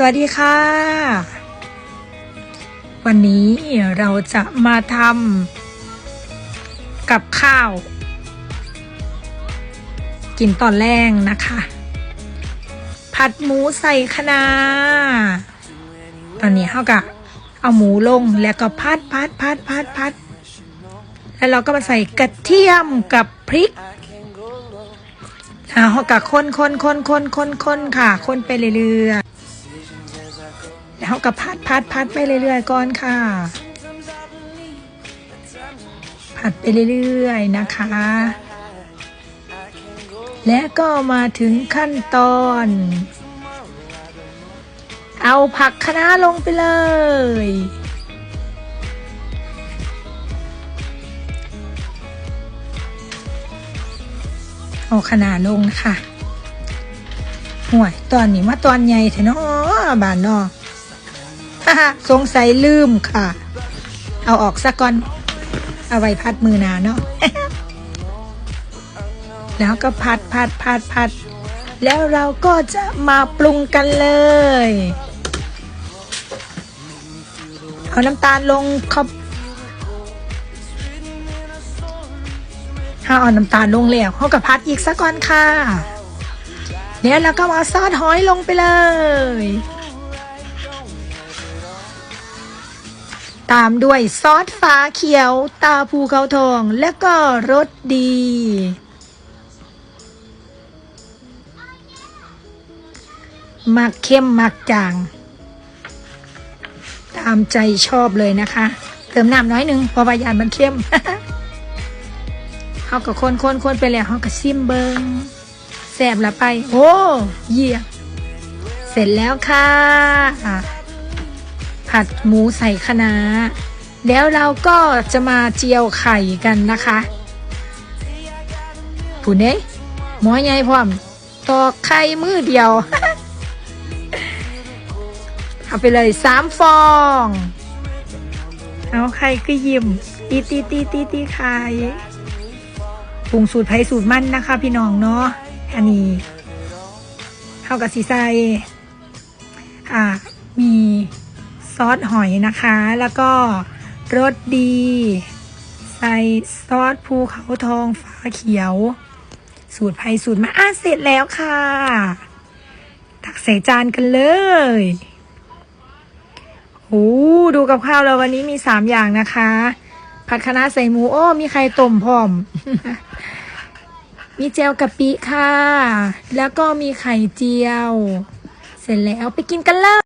สวัสดีค่ะ วันนี้เราจะมาทำกับข้าว กินตอนแรกนะคะ ผัดหมูใส่คะนาตอนนี้เขากะเอาหมูลงแล้วก็พัดพัดพัดพัดพัด แล้วเราก็มาใส่กระเทียมกับพริกอ่าเขากะคนคนคนคนคนคนค่ะ คนไปเรื่อย เขาก็พัดพัดพัดไปเรื่อยๆก่อนค่ะ ผัดไปเรื่อยๆนะคะ และก็มาถึงขั้นตอน เอาผักคะน้าลงไปเลย เอาขนาดลงนะคะห่วยตอนนี้มาตอนใหญ่เถอะเนาะบานเนาะ สงสัยลืมค่ะ เอาออกซะก่อน เอาไว้พัดมือนาเนาะ แล้วก็พัดพัดพัดพัด แล้วเราก็จะมาปรุงกันเลย เอาน้ำตาลลงข้าถ้าเอาน้ำตาลลงแล้วเขากับพัดอีกสักก่อนค่ะเนี่ยแล้วก็เอาซอสหอยลงไปเลย ตามด้วยซอสฟ้าเขียว ตาภูเขาทอง แล้วก็รสดีมักเข้มมักจาง ตามใจชอบเลยนะคะ เติมน้ำน้อยนึงเพราะว่ายานมันเข้มเขาก็คนคนคนไปแล้วเขาก็ซิมเบิงแสบละไป โอ้ เยี่ยมเสร็จแล้วค่ะ ผัดหมูใส่คะน้าแล้วเราก็จะมาเจียวไข่กันนะคะผู้เนี้หมอใหญ่พร้อมตอกไข่มือเดียว เอาไปเลยสามฟอง เอาไข่ก็ยิ้มตีตีตีตีตีไข่ปรุงสูตรไผ่สูตรมั่นนะคะ พี่น้องเนาะอันนี้เข้ากับสีใสอ่ามี ซอสหอยนะคะ แล้วก็รสดี ใส่ซอสภูเขาทองฟ้าเขียว สูตรไผ่สูตรมาอะเสร็จแล้วค่ะ ตักใส่จานกันเลยโอ้ดูกับข้าวเราวันนี้มีสามอย่างนะคะ ผัดคะน้าใส่หมูโอ้มีไข่ต้มพร้อม มีเจลกะปิค่ะ แล้วก็มีไข่เจียว เสร็จแล้วไปกินกันเลย